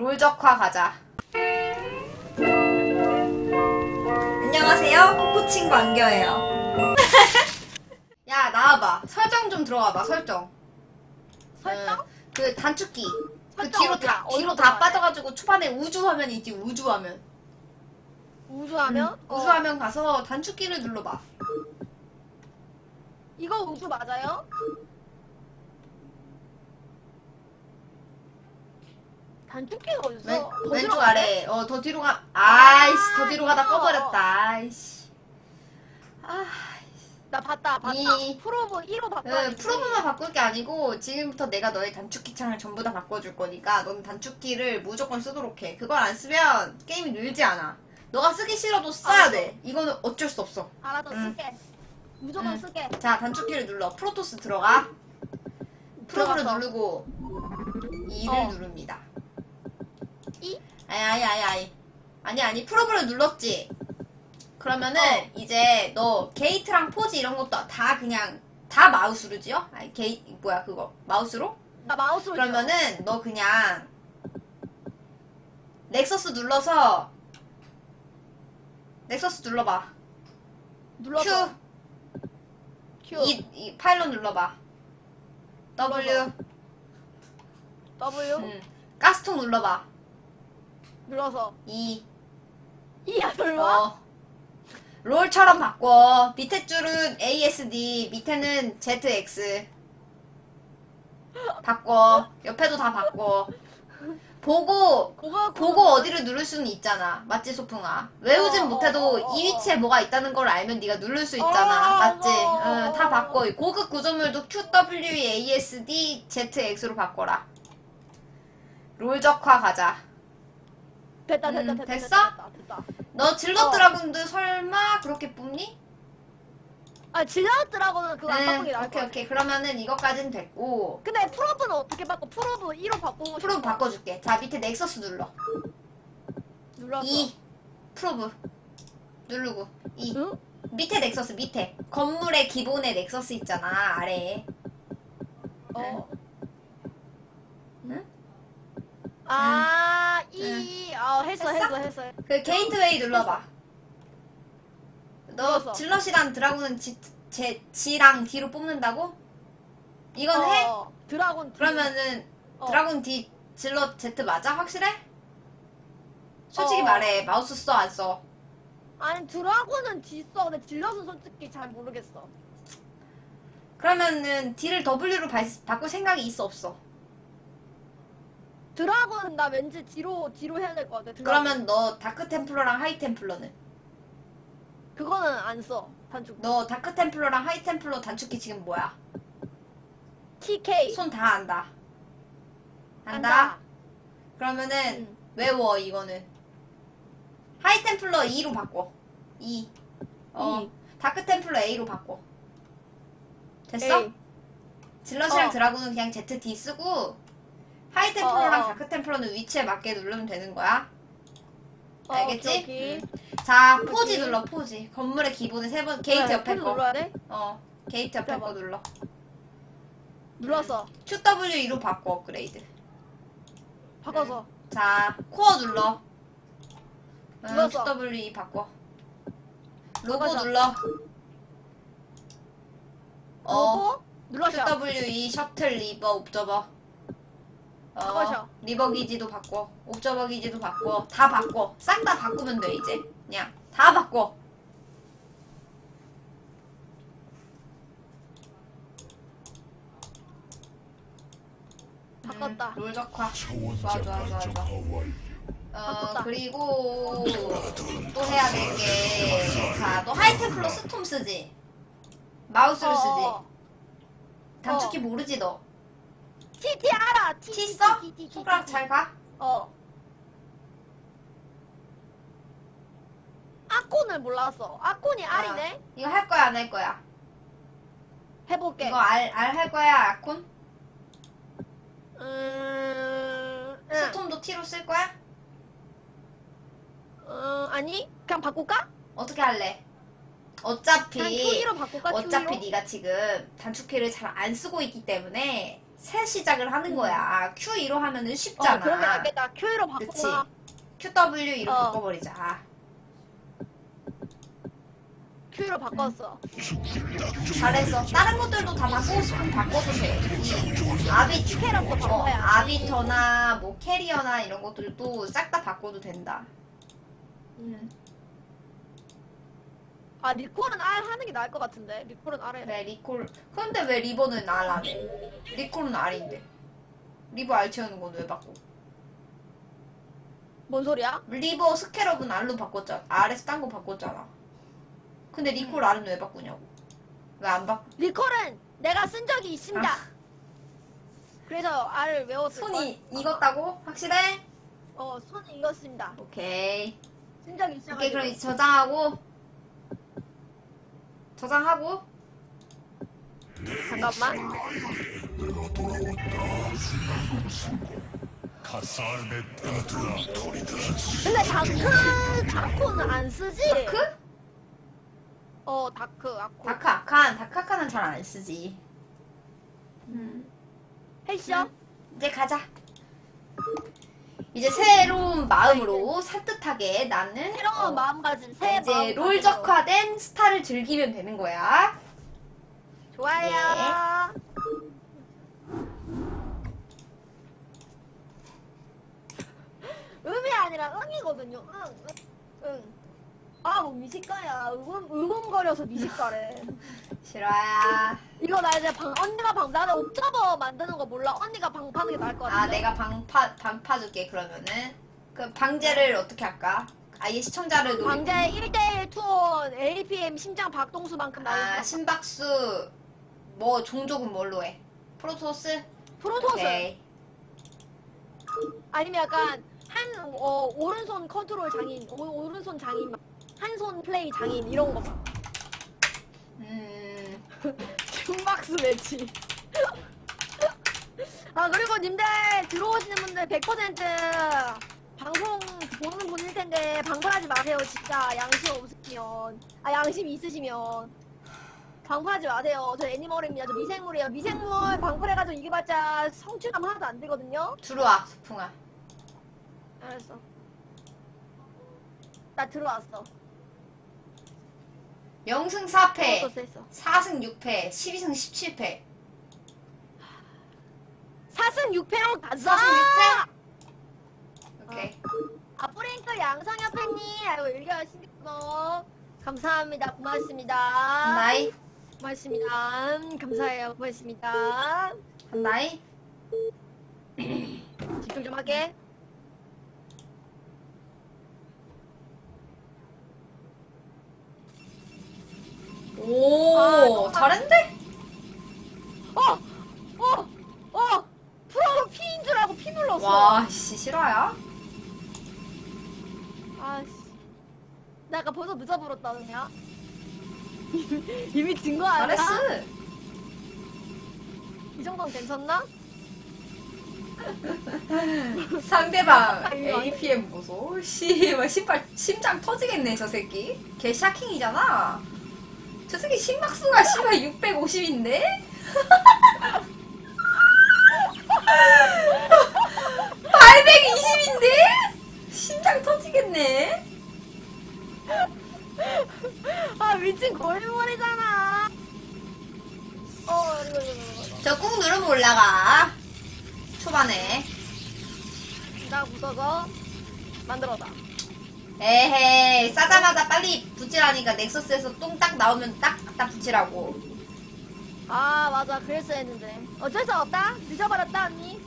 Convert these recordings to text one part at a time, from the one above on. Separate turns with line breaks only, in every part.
롤적화 가자. 안녕하세요. 코코칭 광겨예요. 야, 나와봐. 설정 좀 들어가봐, 설정.
설정?
응, 그 단축키. 그 뒤로
어디야?
다, 뒤로 다? 빠져가지고 초반에 우주 화면이 있지, 우주 화면.
우주하면?
음, 우주 화면 가서 단축키를 눌러봐.
이거 우주 맞아요? 단축키가 어딨어?
왼,
더
왼쪽
돼?
아래. 어, 더 뒤로 가. 아이씨, 더 뒤로 가다
이거.
꺼버렸다. 아이씨. 아,
나 봤다 봤다
이-
프로브 1호
그
바꿔야지
프로브만 바꿀 게 아니고 지금부터 내가 너의 단축키 창을 전부 다 바꿔줄 거니까 넌 단축키를 무조건 쓰도록 해. 그걸 안 쓰면 게임이 늘지 않아. 너가 쓰기 싫어도 써야
알았어.
돼. 이거는 어쩔 수 없어.
알았어
응.
쓸게 무조건
응.
쓸게
자, 단축키를 눌러. 프로토스 들어가. 프로브를
들어갔어.
누르고 2를
어.
누릅니다.
이?
아니, 아니, 아니, 아니. 아니, 아니. 프로브를 눌렀지? 그러면은
어.
이제 너 게이트랑 포즈 이런 것도 다 그냥 다 마우스로 지어? 아니, 게이, 뭐야, 그거. 마우스로?
나 마우스로
그러면은 너 그냥 넥서스 눌러서 넥서스 눌러봐.
눌러서
Q.
Q
이, 이 파일럿 눌러봐. W.
눌러서. W
음. 가스통 눌러봐.
눌러서
E.
이야 별로
어. 롤처럼 바꿔. 밑에 줄은 ASD, 밑에는 ZX. 바꿔. 옆에도 다 바꿔. 보고
그거
보고 어디를 누를 수는 있잖아. 맞지, 소풍아? 외우진
어,
못해도
어, 어,
이
어.
위치에 뭐가 있다는 걸 알면 네가 누를 수 있잖아.
어,
맞지?
어,
응, 다
어.
바꿔. 고급 구조물도 QWASD ZX로 바꿔라. 롤적화 가자.
됐다 됐다
음,
됐다
됐어?
됐다, 됐다.
너 질럿
어.
드라군들 설마 그렇게 뽑니?
아 질라드라고는 그거 안
응,
바꾸는 게 나을 것
오케이,
같아
오케이. 그러면은 이것까진 됐고.
근데 프로브는 어떻게 바꿔? 프로브 1호 바꾸고
프로브
싶어.
바꿔줄게. 자, 밑에 넥서스 눌러.
눌렀어
2. 프로브. 누르고. 2.
응?
밑에 넥서스 밑에 건물의 기본의 넥서스 있잖아 아래에
어.
응?
아, 이, 아, 했어,
했어?
했어, 했어.
그 게이트웨이 눌러봐 너
눌렀어.
질럿이랑 드라군은 지, 제, 지랑 D로 뽑는다고? 이건 해?
어, 드라곤. D.
그러면은
어.
드라군 D 질럿 Z 맞아? 확실해? 솔직히
어.
말해 마우스 써 안 써?
아니, 드라곤은 D 써. 근데 질럿은 솔직히 잘 모르겠어.
그러면은 D를 W로 바, 바꿀 생각이 있어 없어?
드라곤 나 왠지 뒤로, 뒤로 해야 될 것 같아. 드라곤.
그러면 너 다크 템플러랑 하이 템플러는?
그거는 안 써. 단축.
너 다크 템플러랑 하이 템플러 단축키 지금 뭐야?
TK.
손 다 안다. 안다?
안다.
그러면은
응.
외워 이거는. 하이 템플러 2로 바꿔. 2. 어.
이.
다크 템플러 A로 바꿔. 됐어?
A.
질럿이랑
어.
드라군은 그냥 ZD 쓰고 하이 템플러랑
어, 어, 어.
다크 템플러는 위치에 맞게 누르면 되는 거야.
어,
알겠지?
오케이.
자, 포지
오케이.
눌러 포지. 건물의 기본에 세번 게이트 옆에
펜
거.
눌러야 돼?
어. 게이트 옆에
잠깐만.
거 눌러.
눌렀어.
QW2로 바꿔 업그레이드.
바꿔서.
자, 코어 눌러. 응,
눌렀어.
QW2 바꿔. 로고
바꿔서.
눌러. 어,
로고? 눌러셔.
QW2 셔틀 리버 옵저버. 어,
바꿔셔.
리버 기지도 바꿔. 옵저버 기지도 바꿔. 다 바꿔. 싹 다 바꾸면 돼, 이제. 그냥. 다 바꿔.
바꿨다.
음, 롤적화. 좋아, 좋아, 좋아.
완료.
어,
바꿨다.
그리고 또 해야 될 게. 자, 너 하이템플러 스톰 쓰지? 마우스를 쓰지?
어, 어.
단축키 모르지, 너?
T 알아. T,
T 써? 손가락. 잘 가?
어. 아콘을 몰랐어. 아콘이 R이네.
어, 이거 할 거야, 안 할 거야?
해볼게.
이거 알, 알 할 거야, 아콘?
음, 응.
스톰도 T로 쓸 거야?
어, 아니, 그냥 바꿀까?
어떻게 할래? 어차피
그냥 Q2로 바꿀까?
어차피
Q2로?
네가 지금 단축키를 잘 안 쓰고 있기 때문에 새 시작을 하는 거야. Q2로 하면은
어,
쉽잖아.
그러면 알겠다. Q로
그치.
바꾸나.
QW2로
어.
바꿔버리자.
Q로 바꿨어.
잘했어. 다른 것들도 다 바꾸고 싶으면 바꿔도 돼. 이 아비,
캐럿도
어,
바꿔야지.
아비터나 뭐 캐리어나 이런 것들도 싹 다 바꿔도 된다.
음. 아 리콜은 R 하는 게 나을 것 같은데. 리콜은 R 해.
그래, 리콜. 그런데 왜 리버는 R 안 해? 리콜은 R인데. 리버 R 채우는 건 왜 바꿔?
뭔 소리야?
리버 스캐럽은 R로 바꿨잖아. R에서 딴 거 바꿨잖아. 근데 리콜 R은 왜 바꾸냐고. 왜 안 바꾸?
리콜은 내가 쓴 적이 있습니다.
아.
그래서 R을 외웠을 걸.
손이 익었다고? 확실해?
어 손이 익었습니다.
오케이.
쓴 적이 있어.
오케이, 그럼 저장하고. 저장하고.
잠깐만. 근데 다크 다코는 안 쓰지?
다크?
어 다크 아코.
다크 아칸. 다크 아칸은 잘 안 쓰지. 음.
했어?
이제 가자. 이제 새로운 마음으로 산뜻하게 나는
새로운
어,
마음가짐 새
이제
마음가짐으로.
롤적화된 스타를 즐기면 되는 거야.
좋아요. 음이 아니라 응이거든요. 응, 응, 응. 아, 뭐 미식가야. 응음, 응음거려서 미식가래.
싫어야.
이거 나 이제 방, 언니가 방, 나는 옵저버 만드는 거 몰라. 언니가 방 파는 게 나을 것 같아.
아 내가 방파 방파 줄게 그러면은 그 방제를 어떻게 할까? 아예 시청자를 노리.
방제 1대1 투혼 APM 심장 박동수만큼 아것
심박수 뭐 종족은 뭘로 해? 프로토스?
프로토스.
오케이.
아니면 약간 한 어, 오른손 컨트롤 장인, 오, 오른손 장인, 한 손 플레이 장인 이런 거 봐.
음.
줌박스 매치. 아 그리고 님들 들어오시는 분들 100% 방송 보는 분일 텐데 방문하지 마세요 진짜. 양심 없으시면. 아 양심 있으시면. 방문하지 마세요. 저 애니멀입니다. 저 미생물이에요. 미생물 방문해가지고 이겨봤자 성취감 하나도 안 들거든요.
들어와 소풍아.
알았어. 나 들어왔어
영승 4패,
또 했어
4승 6패, 12승 17패.
4승 6패로 가자
4승 6패? 오케이.
아프링크 양상엽 팬님 아이고 일겨 신경 감사합니다 고맙습니다
한다이?
고맙습니다 음, 감사해요 고맙습니다
한다이?
집중 좀 하게
오
아,
잘했는데?
어! 어! 어! 프로 피인 줄 알고 피 눌렀어
와 씨 실화야?
아 씨 나 아까 벌써 늦어버렸다 그냥 이미 진 거 아니야?
잘했어.
이 정도면 괜찮나?
상대방. APM 보소. 씨, 막 신발 심장 터지겠네 저 새끼. 걔 샤킹이잖아. 저 새끼 심박수가 씨발 650인데? (820인데) 붙이라니까 넥서스에서 똥 딱 나오면 딱딱 붙이라고.
아 맞아. 그랬어야 했는데. 어쩔 수 없다. 늦어버렸다 언니.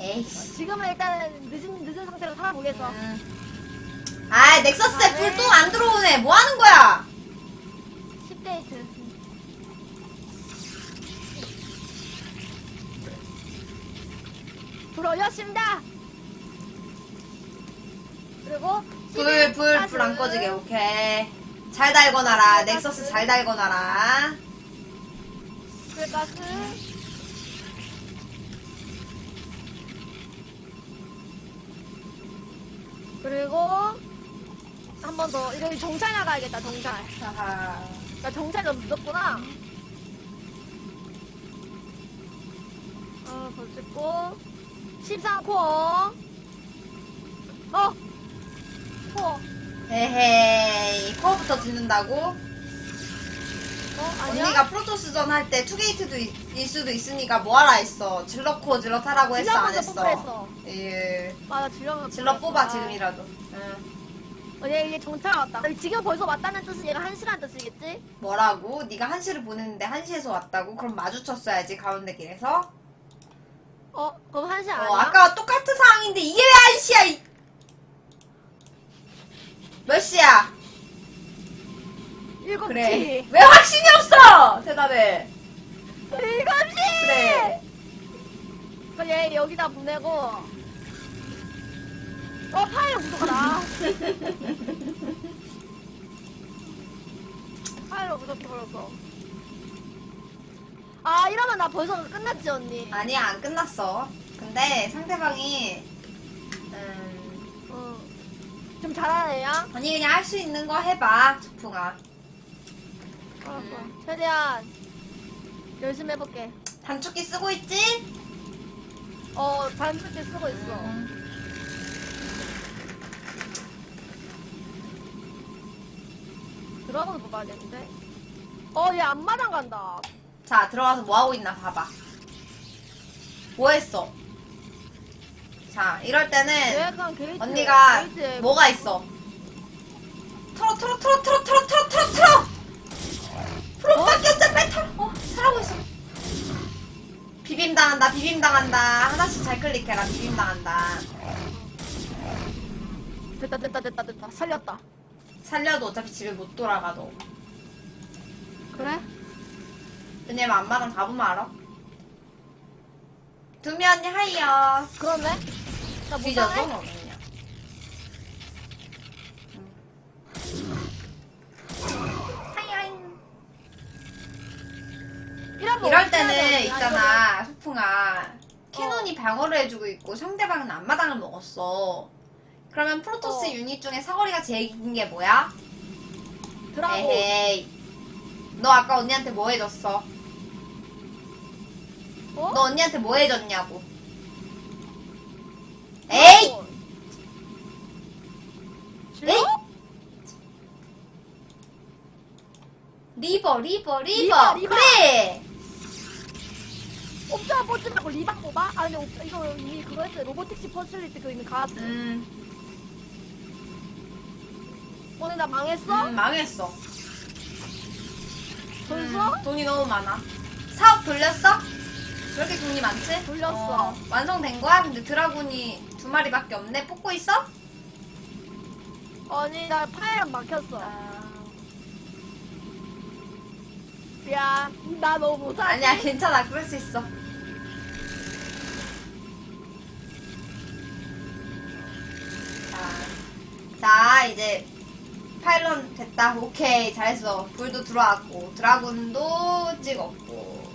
에이씨.
지금은 일단 늦은 늦은 상태로 살아보겠어.
음. 아 넥서스에
아,
불
네.
또안 들어오네. 뭐 하는 거야?
10데이트 불 올렸습니다 그리고
불 불 불 안 꺼지게 오케이. 잘 달궈놔라. 넥서스 잘 달궈놔라.
불가스 그리고 한 번 더. 이거 정찰 나가야겠다 정찰. 나 정찰 좀 늦었구나. 어, 더 찍고. 13코어. 어! 코어.
에헤이 코어부터 짓는다고?
어, 아니야?
언니가 프로토스전 할 때 투게이트도 있, 일 수도 있으니까 뭐하라 했어 질럿코어 질럿하라고 했어 안
질럿
했어?
뽑으랬어.
예
맞아. 질럿
뽑아 지금이라도 응.
어, 얘, 얘 정찰 왔다. 지금 벌써 왔다는 뜻은 얘가 한시란 뜻이겠지?
뭐라고? 네가 한시를 보냈는데 한시에서 왔다고? 그럼 마주쳤어야지 가운데 길에서
어, 그럼 한시 아니야?
어 아까와 똑같은 상황인데 이게 왜 한시야 이... 몇 시야?
일곱
그래
시.
왜 확신이 없어? 대답해
일곱 시!
그래
그럼 얘 여기다 보내고. 어, 파일 부족하다. 파일로 부족해버렸어. 아, 이러면 나 벌써 끝났지, 언니?
아니야 안 끝났어 근데 상대방이 음...
응. 좀 잘하네, 야?
언니 그냥 할 수 있는 거 해봐 조풍아
알았어. 최대한 열심히 해볼게.
단축키 쓰고 있지?
어, 단축키 쓰고 있어.
음.
들어가서 뽑아야겠는데? 어, 얘 앞마당 간다.
자 들어가서 뭐 하고 있나 봐봐 뭐 했어? 자, 이럴 때는 언니가 뭐가 있어? 틀어, 틀어, 틀어, 틀어, 틀어, 틀어, 틀어, 틀어! 프로밖에 없잖아, 빨리 털어 어, 틀라고 어, 있어. 비빔당한다, 비빔당한다. 하나씩 잘 클릭해라, 비빔당한다.
됐다, 됐다, 됐다, 됐다. 살렸다.
살려도 어차피 집에 못 돌아가도.
그래?
왜냐면 안마랑 잡으면 알아. 두미 언니 하이요.
그러네. 나
하이하이
이런 거
이럴 때는 있잖아 소풍아 캐논이 방어를 해주고 있고 상대방은 앞마당을 먹었어 그러면 프로토스
어.
유닛 중에 사거리가 제일 긴 게 뭐야?
드라고.
에헤이 너 아까 언니한테 뭐 해줬어?
어?
너 언니한테 뭐 해줬냐고 에이! 리버 리버 리버
리버, 리버.
그래
옵저버 뽑지 말고 리박 뽑아? 아 근데 옵- 이거 이미 그거 했어요 로보틱스 퍼슬리티 그거 이미 가왔어
음,
오늘 나 망했어?
음 망했어
벌써?
음, 돈이 너무 많아. 사업 돌렸어? 왜 이렇게 돈이 많지?
돌렸어.
어, 완성된 거야? 근데 드라군이 두 마리밖에 없네? 뽑고 있어?
아니 나 파일은 막혔어
아,
미안 나 너무 못하지?
아니야, 괜찮아. 그럴 수 있어. 자, 자, 이제 파일런 됐다. 오케이, 잘했어. 불도 들어왔고, 드라군도 찍었고,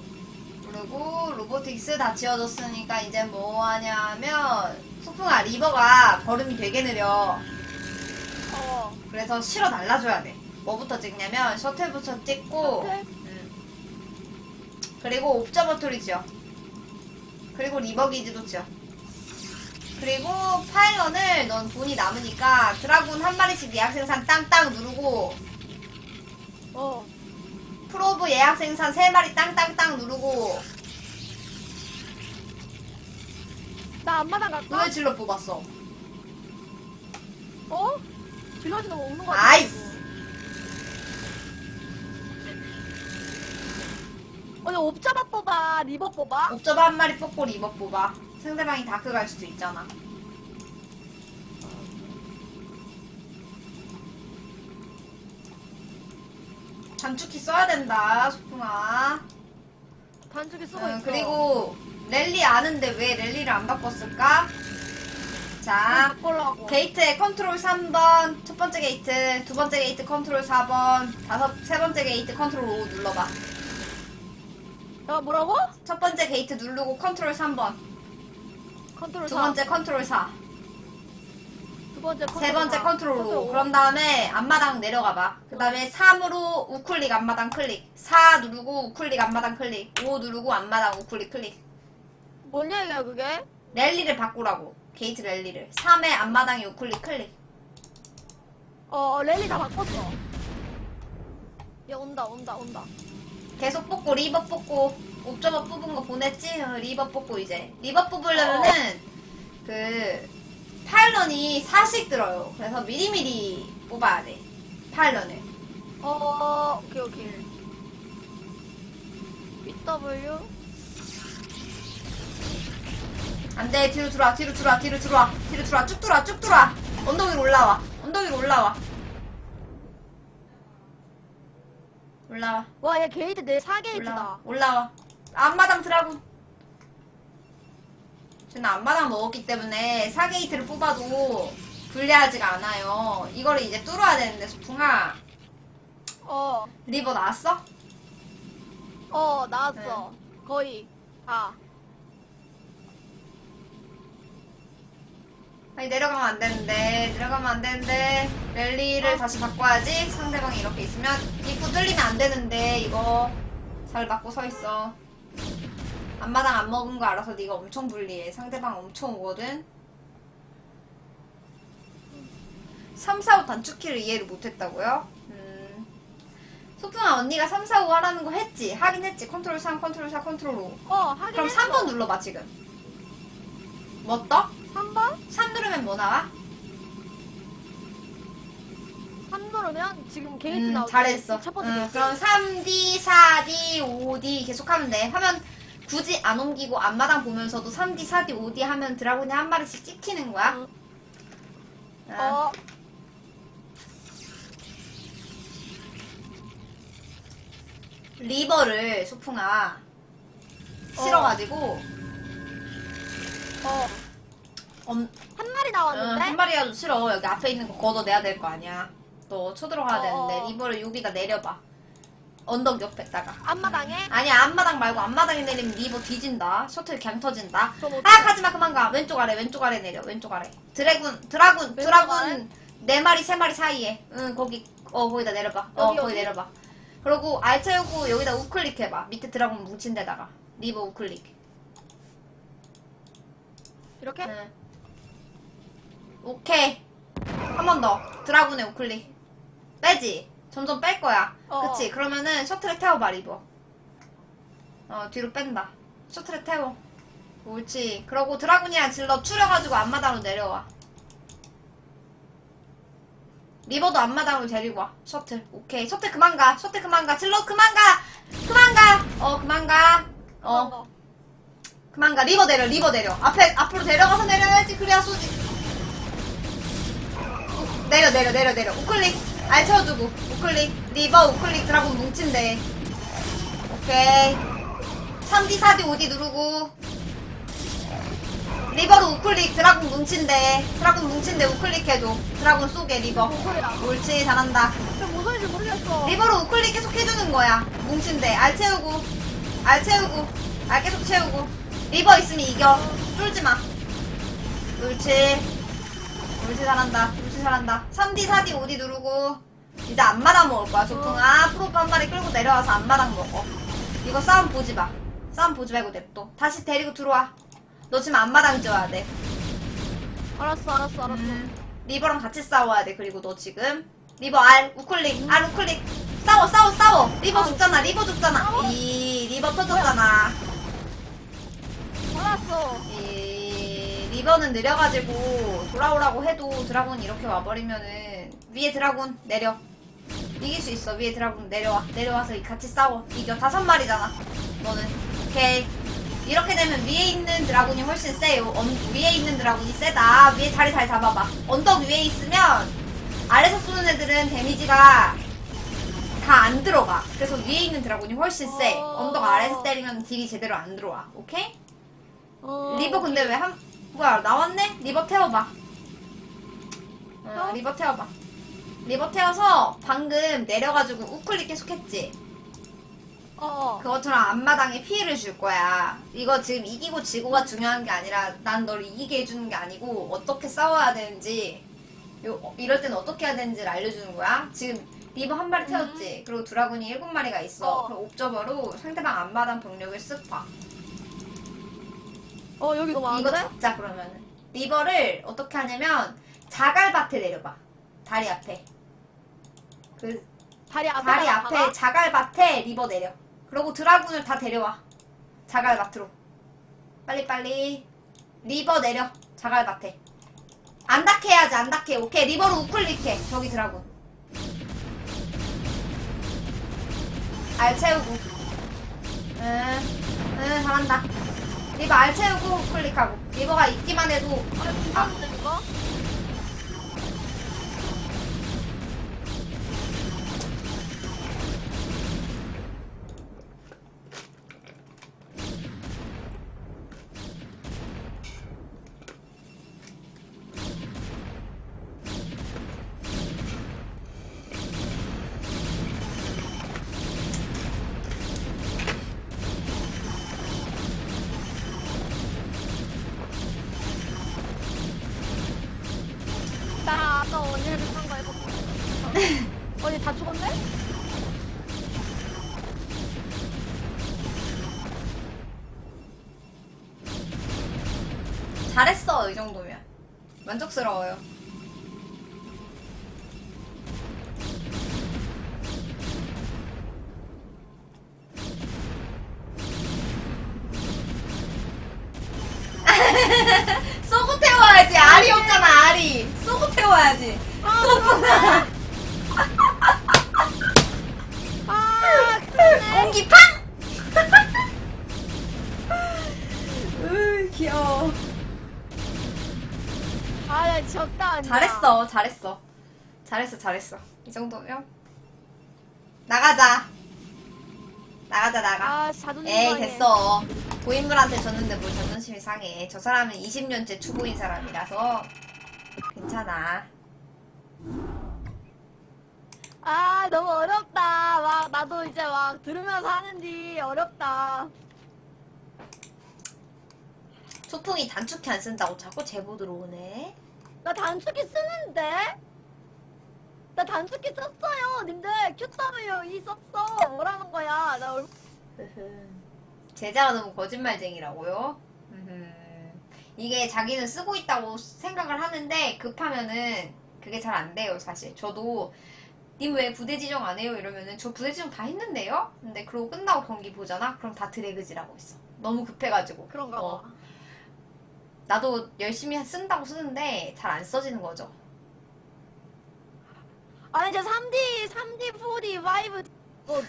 그리고 로보틱스 다 지어졌으니까 이제 뭐 하냐면, 소풍아, 리버가 걸음이 되게 느려.
어
그래서 실어 날라줘야 돼. 뭐부터 찍냐면, 셔틀부터 찍고,
셔틀?
음. 그리고 옵저버토리 지어. 그리고 리버기지도 지어. 그리고 파일런을 넌 돈이 남으니까 드라군 한 마리씩 예약 생산 땅땅 누르고
어.
프로브 예약 생산 세 마리 땅땅땅 누르고
나 앞마당 갈까?
너왜 질러 뽑았어?
어? 질러지 너무 없는 거
아이스.
오늘 옵저버 뽑아 리버 뽑아?
옵저버 한 마리 뽑고 리버 뽑아. 상대방이 다크 갈 수도 있잖아. 단축키 써야 된다, 소풍아.
단축키 쓰고
응,
있어
그리고 랠리 아는데 왜 랠리를 안 바꿨을까? 자,
바꾸려고
게이트에 컨트롤 3번, 첫 번째 게이트, 두 번째 게이트 컨트롤 4번, 다섯, 세 번째 게이트 컨트롤 5 눌러봐.
야 뭐라고?
첫 번째 게이트 누르고 컨트롤 3번,
컨트롤
두
4
번째 컨트롤 4,
두 번째 컨트롤
세 번째
4.
컨트롤 5.
컨트롤
그런 다음에 앞마당 내려가 봐. 그 다음에 3으로 우클릭 앞마당 클릭, 4 누르고 우클릭 앞마당 클릭, 5 누르고 앞마당 우클릭 클릭.
뭔 얘기야 그게?
랠리를 바꾸라고. 게이트 랠리를. 3에 앞마당에 우클릭 클릭.
어 랠리 다 바꿨어. 얘 온다 온다 온다.
계속 뽑고 리버 뽑고 옵저버 뽑은 거 보냈지? 어, 리버 뽑고 이제 리버 뽑으려면은 그 파일런이 4씩 들어요. 그래서 미리미리 뽑아야 돼. 파일런을.
어 오케이 오케이. BW
안 돼. 뒤로 들어와 뒤로 들어와 뒤로 들어와. 뒤로 들어와. 쭉 들어와 쭉 들어와. 언덕 위로 올라와. 언덕 위로 올라와. 올라와.
와얘 게이트 내
올라와
4게이트다.
올라와. 앞마당 드라군 저는 앞마당 먹었기 때문에 4게이트를 뽑아도 불리하지가 않아요 이거를 이제 뚫어야 되는데 소풍아
어
리버 나왔어?
어 나왔어. 거의 다.
아니 내려가면 안 되는데 내려가면 안 되는데 랠리를
어?
다시 바꿔야지 상대방이 이렇게 있으면 입구 뚫리면 안 되는데 이거 잘 맞고 서 있어 앞마당 안 먹은 거 알아서 네가 엄청 불리해 상대방 엄청 오거든 3, 4, 5 단축키를 이해를 못했다고요? 음. 소풍아 언니가 3, 4, 5 하라는 거 했지? 하긴 했지 컨트롤 3, 컨트롤 4, 컨트롤 5
어 하긴
그럼
했어.
3번 눌러봐 지금 뭐 떠?
3번?
3 누르면 뭐 나와?
3 누르면 지금 게이트
음,
나오지.
잘했어.
첫 번째
음,
게이트.
그럼 3D, 4D, 5D 계속 하면 돼. 하면 굳이 안 옮기고 앞마당 보면서도 3D, 4D, 5D 하면 드라곤이 한 마리씩 찍히는 거야.
응.
아,
어
리버를 소풍아 실어가지고
어.
엄,
한 마리
응,
나왔는데?
한 마리라도 실어. 여기 앞에 있는 거 걷어내야 될 거 아니야. 너 쳐들어가야
어,
되는데
어.
리버를 여기다 내려봐. 언덕 옆에다가.
앞마당에?
아니야 앞마당 말고 앞마당에 내리면 리버 뒤진다. 셔틀 그냥 터진다.
그럼
아? 가지마. 그만 가. 왼쪽 아래 왼쪽 아래 내려. 왼쪽 아래. 드래곤 드라군
왼쪽
드라군
아래?
네 마리 세 마리 사이에. 응 거기 어 거기다 내려봐. 어
여기,
거기
여기?
내려봐. 그리고 알 채우고 여기다 우클릭 해봐. 밑에 드라군 뭉친 데다가. 리버 우클릭.
이렇게?
응. 오케이. 한 번 더. 드라군의 우클릭. 빼지 점점 뺄 거야.
어.
그치? 그러면은 셔틀에 태워봐 리버 어 뒤로 뺀다. 셔틀에 태워. 옳지. 그러고 드라군이랑 질러 추려가지고 앞마당으로 내려와. 리버도 앞마당으로 데리고 와. 셔틀. 오케이. 셔틀 그만 가. 셔틀 그만 가. 질러 그만 가. 그만 가 어 그만 가어.
어.
그만 가. 리버 내려. 리버 내려. 앞에 앞으로 내려가서 내려야지. 그래야 쏘지. 우- 내려 내려 내려 내려. 우클릭 알 채워주고 우클릭 리버 우클릭 드라곤 뭉친대 오케이 3D 4D 5D 누르고 리버로 우클릭 드라곤 뭉친대 드라곤 뭉친대 우클릭 해줘 드라곤 쏘게 리버? 옳지 잘한다
무슨 모르겠어.
리버로 우클릭 계속 해주는 거야. 뭉친데 알 채우고, 알 채우고, 알 계속 채우고. 리버 있으면 이겨. 쫄지 마. 옳지. 옳지 잘한다. 잘한다. 3D, 4D, 5D 누르고 이제 앞마당 먹을 거야. 조풍아. 프로브 한 마리 끌고 내려와서 앞마당 먹어. 이거 싸움 보지 마. 싸움 보지 말고 냅둬. 다시 데리고 들어와. 너 지금 앞마당 지어야 돼.
알았어, 알았어, 알았어.
음, 리버랑 같이 싸워야 돼. 그리고 너 지금 리버 알 우클릭 알 우클릭 싸워 싸워 싸워 리버 죽잖아 리버 죽잖아 이 리버 터졌잖아 이 리버는 느려가지고 돌아오라고 해도 드라곤 이렇게 와버리면은 위에 드라곤 내려. 이길 수 있어. 위에 드라곤 내려와. 내려와서 같이 싸워. 이겨. 다섯 마리잖아. 너는. 오케이. 이렇게 되면 위에 있는 드라곤이 훨씬 세요. 언, 위에 있는 드라곤이 세다. 위에 자리 잘 잡아봐. 언덕 위에 있으면 아래서 쏘는 애들은 데미지가 다 안 들어가. 그래서 위에 있는 드라곤이 훨씬 세.
어.
언덕 아래에서 때리면 딜이 제대로 안 들어와. 오케이?
어.
리버 근데 왜 한 뭐야 나왔네? 리버 태워봐. 어,
어?
리버 태워봐. 리버 태워서 방금 내려가지고 우클릭 계속했지.
어.
그것처럼 앞마당에 피해를 줄 거야. 이거 지금 이기고 지고가 중요한 게 아니라 난널 이기게 해주는 게 아니고 어떻게 싸워야 되는지 요, 어, 이럴 때는 어떻게 해야 되는지를 알려주는 거야. 지금 리버 한 마리 태웠지. 그리고 드라군이 일곱 마리가 있어.
어.
그럼 옵저버로 상대방 앞마당 병력을 쓱 봐.
어 여기 너무
이거
많은데?
잡자 그러면은. 리버를 어떻게 하냐면 자갈밭에 내려봐. 다리 앞에. 그
다리 앞에
다리 앞에 자갈밭에 리버 내려. 그리고 드라군을 다 데려와. 자갈밭으로. 빨리빨리. 리버 내려. 자갈밭에. 안 닥해야지 안 닥해. 오케이 리버로 우클릭해 저기 드라군. 알 채우고. 응, 응 잘한다 리버 알 채우고 우클릭하고. 리버가 있기만 해도
아. 진
태워야지 쏘구나
아 그러네
공기 팡! 으 귀여워
아야 졌다 언니
잘했어, 잘했어. 잘했어, 잘했어. 이 정도면 나가자. 나가자, 나가.
아 자존심
에이,
상해.
됐어. 고인물한테 졌는데 뭘 자존심이 상해. 저 사람은 20년째 초보인 사람이라서 괜찮아.
아 너무 어렵다. 막 나도 이제 막 들으면서 하는지 어렵다.
소풍이 단축키 안 쓴다고 자꾸 제보 들어오네.
나 단축키 쓰는데? 나 단축키 썼어요. 님들 QW 썼어. 뭐라는 거야? 나 얼...
제자가 너무 거짓말쟁이라고요? 이게 자기는 쓰고 있다고 생각을 하는데 급하면은 그게 잘 안 돼요 사실. 저도 님 왜 부대 지정 안 해요? 이러면은 저 부대 지정 다 했는데요? 근데 그러고 끝나고 경기 보잖아? 그럼 다 드래그지라고 있어. 너무 급해가지고.
그런가
어,
봐.
나도 열심히 쓴다고 쓰는데 잘 안 써지는 거죠.
아니 저 3D 3D 4D 5 어,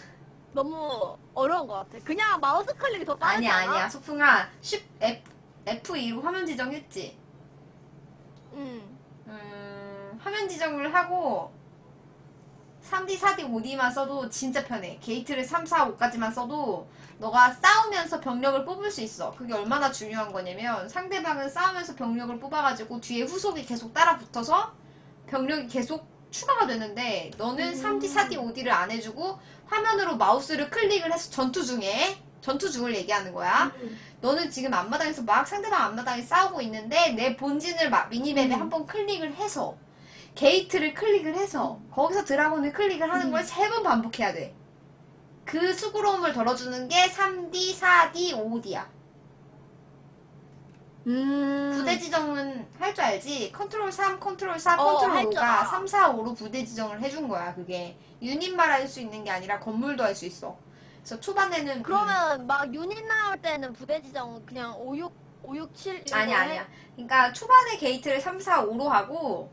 너무 어려운 것 같아. 그냥 마우스 클릭이 더 빠르지
아니야
않아?
아니야. 소풍아 쉽 F, F2로 화면 지정했지?
응
음, 화면 지정을 하고 3D, 4D, 5D만 써도 진짜 편해. 게이트를 3, 4, 5까지만 써도 너가 싸우면서 병력을 뽑을 수 있어. 그게 얼마나 중요한 거냐면 상대방은 싸우면서 병력을 뽑아가지고 뒤에 후속이 계속 따라 붙어서 병력이 계속 추가가 되는데 너는 3D, 4D, 5D를 안 해주고 화면으로 마우스를 클릭을 해서 전투 중에 전투 중을 얘기하는 거야. 너는 지금 앞마당에서 막 상대방 앞마당에 싸우고 있는데 내 본진을 막 미니맵에
음.
한번 클릭을 해서 게이트를 클릭을 해서 거기서 드라곤을 클릭을 하는 걸 세 번 반복해야 돼. 그 수고로움을 덜어주는 게 3D, 4D, 5D야.
음.
부대 지정은 할 줄 알지? 컨트롤 3, 컨트롤 4,
어,
컨트롤
할줄
5가
알아.
3, 4, 5로 부대 지정을 해준 거야, 그게. 유닛만 할 수 있는 게 아니라 건물도 할 수 있어. 그래서 초반에는. 음,
그러면 막 유닛 나올 때는 부대 지정 그냥 5, 6, 5, 6, 7
아니야, 아니야. 그러니까 초반에 게이트를 3, 4, 5로 하고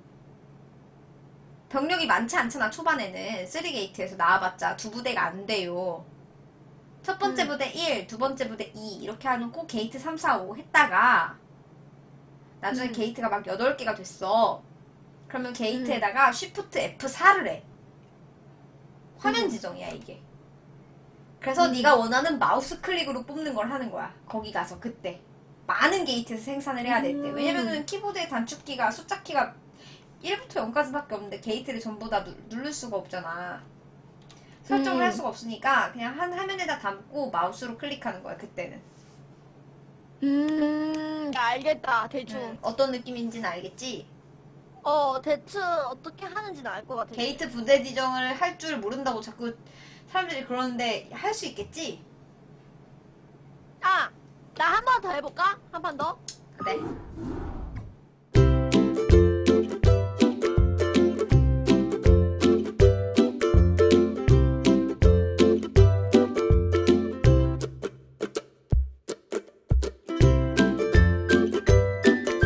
병력이 많지 않잖아, 초반에는. 3게이트에서 나와봤자 두 부대가 안 돼요. 첫 번째
음.
부대 1, 두 번째 부대 2 이렇게 하놓고 게이트 3, 4, 5 했다가 나중에
음.
게이트가 막 8개가 됐어. 그러면 게이트에다가 쉬프트 F4를 해. 화면
음.
지정이야, 이게. 그래서
음.
네가 원하는 마우스 클릭으로 뽑는 걸 하는 거야. 거기 가서 그때. 많은 게이트에서 생산을 해야 될 때.
음.
왜냐면은 키보드의 단축키가 숫자 키가 1부터 0까지밖에 없는데 게이트를 전부 다 누, 누를 수가 없잖아. 설정을
음.
할 수가 없으니까 그냥 한 화면에다 담고 마우스로 클릭하는 거야, 그때는.
음, 나 알겠다, 대충.
음, 어떤 느낌인지는 알겠지?
어, 대충 어떻게 하는지는 알 것 같아.
게이트 부대 지정을 할 줄 모른다고 자꾸 사람들이 그러는데 할 수 있겠지?
아, 나 한 번 더 해볼까? 한 판 더?
그래